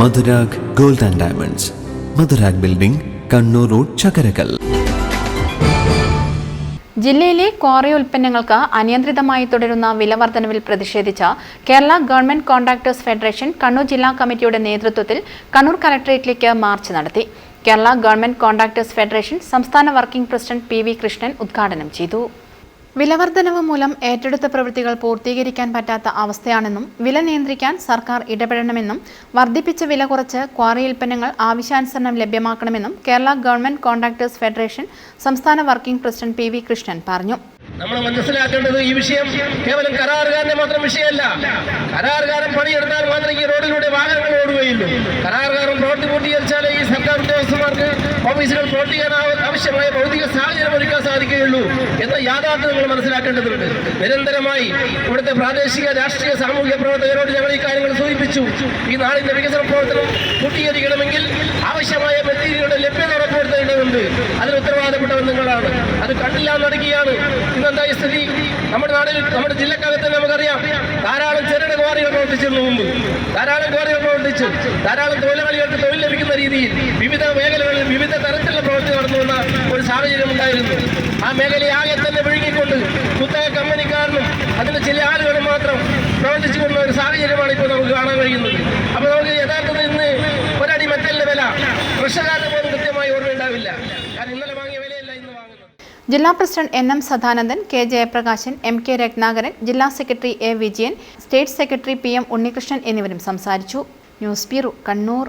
Madhurag gold and diamonds. Madhurag building Kannur road Chakkarakkal. ജില്ലയിലെ quarry ഉൽപ്പന്നങ്ങൾക്ക് അനിയന്ത്രിതമായി തുടരുന്ന വിലവർദ്ധനവിൽ പ്രതിഷേധിച്ച Kerala government contractors federation Kannur ജില്ലാ കമ്മിറ്റിയുടെ നേതൃത്വത്തിൽ കണ്ണൂർ കലക്ടറേറ്റിലേക്ക് മാർച്ച് നടത്തി. കേരള ഗവൺമെന്റ് കോൺട്രാക്ടേഴ്സ് ഫെഡറേഷൻ സംസ്ഥാന വർക്കിംഗ് പ്രസിഡന്റ് പി കൃഷ്ണൻ ഉദ്ഘാടനം ചെയ്തു. വിലവർധനവ് മൂലം ഏറ്റെടുത്ത പ്രവൃത്തികൾ പൂർത്തീകരിക്കാൻ പറ്റാത്ത അവസ്ഥയാണെന്നും വില നിയന്ത്രിക്കാൻ സർക്കാർ ഇടപെടണമെന്നും വർദ്ധിപ്പിച്ച വില കുറച്ച് ക്വാറി ഉൽപ്പന്നങ്ങൾ ആവശ്യാനുസരണം ലഭ്യമാക്കണമെന്നും കേരള ഗവൺമെന്റ് കോൺട്രാക്ടേഴ്സ് ഫെഡറേഷൻ സംസ്ഥാന working president P V Krishnan പറഞ്ഞു. നമ്മൾ മനസ്സിലാക്കേണ്ടത് ഈ വിഷയം കേവലം കരാറുകാരന്റെ മാത്രം വിഷയമല്ല. കരാറുകാരൻ പണിയെടുത്താൽ മാത്രമേ ഈ റോഡിലൂടെ വാഹനങ്ങൾ ഓടുകയുള്ളൂ. കരാറുകാരൻ പ്രവൃത്തി പൂർത്തീകരിച്ചാലേ ഈ സർക്കാർ ഉദ്യോഗസ്ഥന്മാർക്ക് ഓഫീസുകൾ പ്രവർത്തിക്കാൻ ആവ- ആവശ്യമായ ഭൗതിക സാഹചര്യം ഒരുക്കാൻ സാധിക്കുകയുള്ളൂ എന്ന യാഥാർത്ഥ്യം നമ്മൾ മനസ്സിലാക്കേണ്ടതുണ്ട്. നിരന്തരമായി ഇവിടുത്തെ പ്രാദേശിക രാഷ്ട്രീയ സാമൂഹിക പ്രവർത്തകരോട് ഞങ്ങൾ ഈ കാര്യങ്ങൾ സൂചിപ്പിച്ചു. ഈ നാടിന്റെ വികസന പ്രവർത്തനം പൂർത്തീകരിക്കണമെങ്കിൽ ആവശ്യമായ മെറ്റീരിയലുകളുടെ ലഭ്യത ഉറപ്പുവരുത്തേണ്ടതുണ്ട്. അതിന് ഉത്തരവാദപ്പെട്ടവർ നിങ്ങളാണ്. അത് കണ്ടില്ല നടക്കുകയാണ് ഇന്നെന്താ ഈ സ്ഥിതി? നമ്മുടെ നാടിൽ നമ്മുടെ ജില്ലക്കകത്ത് നമുക്കറിയാം. ധാരാളം ചെറുകിട ക്വാറികൾ പ്രവർത്തിച്ചിരുന്നു മുമ്പ്. ധാരാളം ക്വാറികൾ പ്രവർത്തിച്ചു ധാരാളം തൊഴിലാളികൾക്ക് തൊഴിൽ ലഭിക്കുന്ന രീതിയിൽ വിവിധ ഒരു സാഹചര്യം ഉണ്ടായിരുന്നു ആ മേഖല ആകെ തന്നെ വിഴുങ്ങിക്കൊണ്ട് കുത്തക കമ്പനിക്കാരനും അതിന്റെ ചില ആളുകളും മാത്രം പ്രവർത്തിച്ചു കൊണ്ട ഒരു സാഹചര്യമാണ് ഇപ്പോൾ നമുക്ക് കാണാൻ കഴിയുന്നത്. അപ്പോൾ നമുക്ക് യഥാർത്ഥത്തിൽ ഇന്ന് ഒരടി മറ്റല്ല വില കൃഷിക്കാരന് പോലും കൃത്യമായി ഓർമ്മയുണ്ടാവില്ല. ഇന്നലെ വാങ്ങിയ ഇന്ന് വാങ്ങുന്നത്. ജില്ലാ president N M Sadanandan K Jayaprakashan M K Ratnakaran ജില്ലാ secretary A Vijayan state secretary P M Unnikrishnan എന്നിവരും സംസാരിച്ചു. News bureau Kannur.